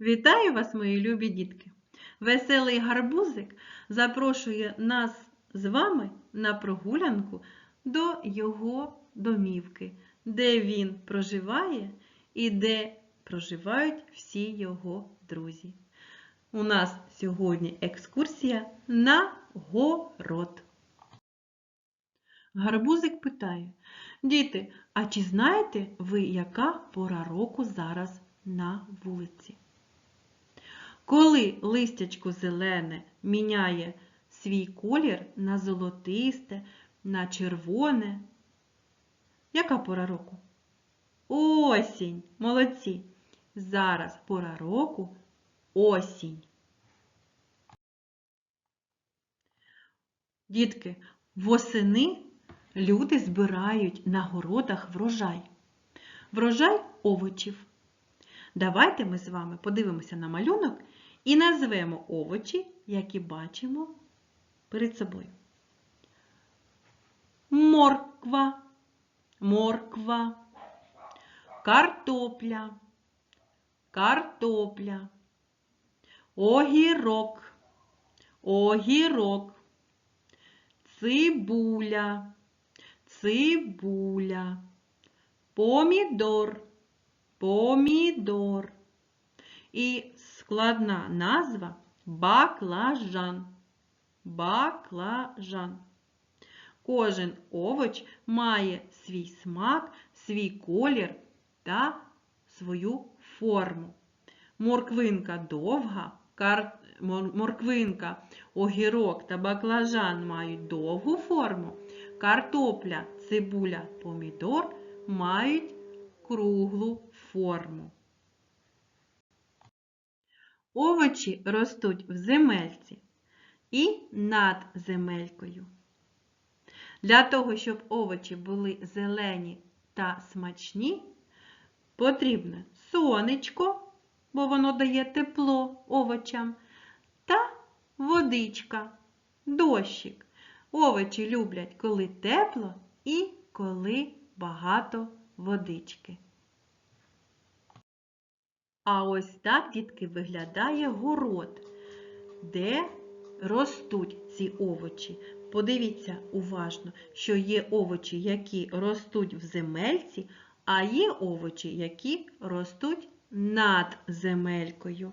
Вітаю вас, мої любі дітки! Веселий гарбузик запрошує нас з вами на прогулянку до його домівки, де він проживає і де проживають всі його друзі. У нас сьогодні екскурсія на город. Гарбузик питає: Діти, а чи знаєте ви, яка пора року зараз на вулиці? Коли листячко зелене міняє свій колір на золотисте, на червоне. Яка пора року? Осінь! Молодці! Зараз пора року осінь. Дітки, восени люди збирають на городах врожай. Врожай овочів. Давайте ми з вами подивимося на малюнок і назвемо овочі, які бачимо перед собою. Морква, морква, картопля, картопля, огірок, огірок, цибуля, цибуля, помідор, помідор. І складна назва баклажан. Баклажан. Кожен овоч має свій смак, свій колір та свою форму. Морквинка довга, кар... морквинка, огірок та баклажан мають довгу форму. Картопля, цибуля, помідор мають круглу форму. Овочі ростуть в земельці і над земелькою. Для того, щоб овочі були зелені та смачні, потрібне сонечко, бо воно дає тепло овочам, та водичка, дощик. Овочі люблять, коли тепло і коли багато водички. А ось так, дітки, виглядає город, де ростуть ці овочі. Подивіться уважно, що є овочі, які ростуть в земельці, а є овочі, які ростуть над земелькою.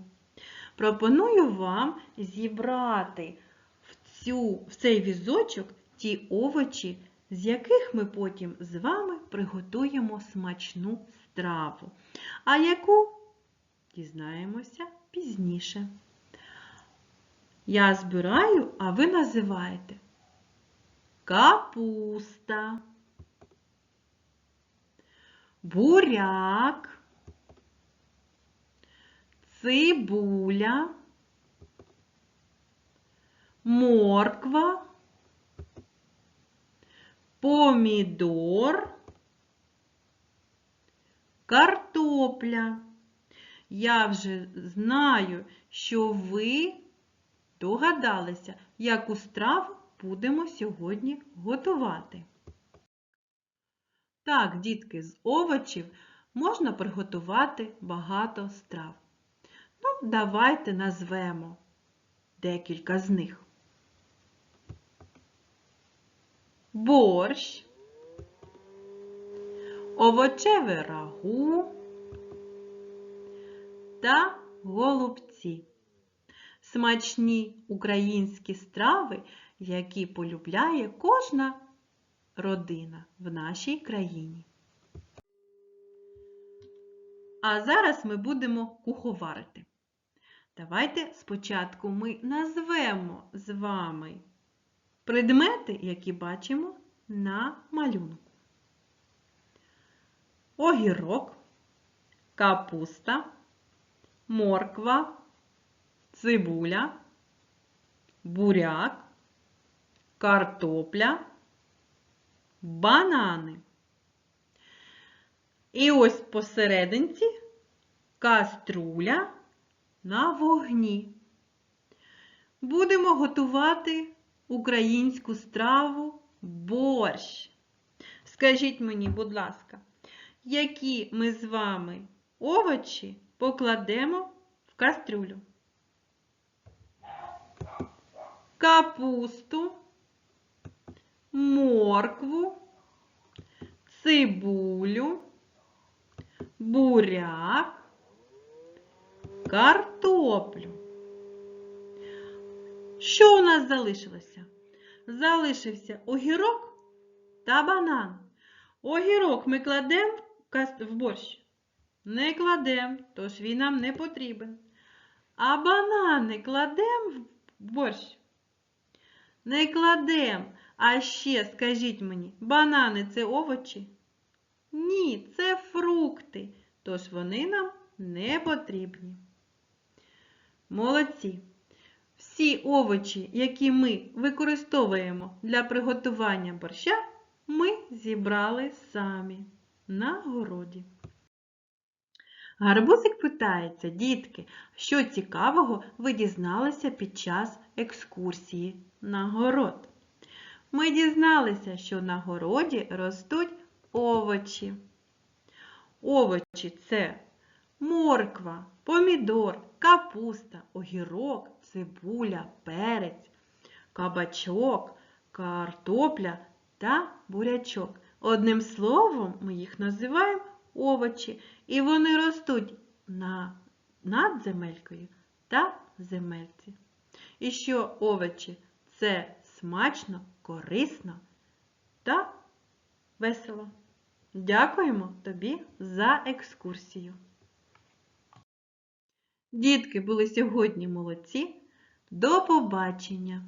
Пропоную вам зібрати в, цю, в цей візочок ті овочі, з яких ми потім з вами приготуємо смачну страву. А яку дізнаємося пізніше. Я збираю, а ви називаєте капуста, буряк, цибуля, морква, помідор, картопля. Я вже знаю, що ви догадалися, яку страву будемо сьогодні готувати. Так, дітки, з овочів можна приготувати багато страв. Ну, давайте назвемо декілька з них. Борщ, овочеве рагу та голубці. Смачні українські страви, які полюбляє кожна родина в нашій країні. А зараз ми будемо куховарити. Давайте спочатку ми назвемо з вами предмети, які бачимо на малюнку. Огірок, капуста, морква, цибуля, буряк, картопля, банани. І ось посерединці каструля на вогні. Будемо готувати українську страву борщ. Скажіть мені, будь ласка, які ми з вами овочі покладемо в кастрюлю. Капусту, моркву, цибулю, буряк, картоплю. Що у нас залишилося? Залишився огірок та банан. Огірок ми кладемо в борщ? Не кладемо, тож він нам не потрібен. А банани кладемо в борщ? Не кладемо. А ще скажіть мені, банани це овочі? Ні, це фрукти, тож вони нам не потрібні. Молодці! Всі овочі, які ми використовуємо для приготування борща, ми зібрали самі на городі. Гарбузик питається, дітки, що цікавого ви дізналися під час екскурсії на город? Ми дізналися, що на городі ростуть овочі. Овочі це морква, помідор, капуста, огірок, цибуля, перець, кабачок, картопля та бурячок. Одним словом, ми їх називаємо овочі, і вони ростуть на, над земелькою та земельці. І що овочі це смачно, корисно та весело. Дякуємо тобі за екскурсію. Дітки були сьогодні молодці. До побачення!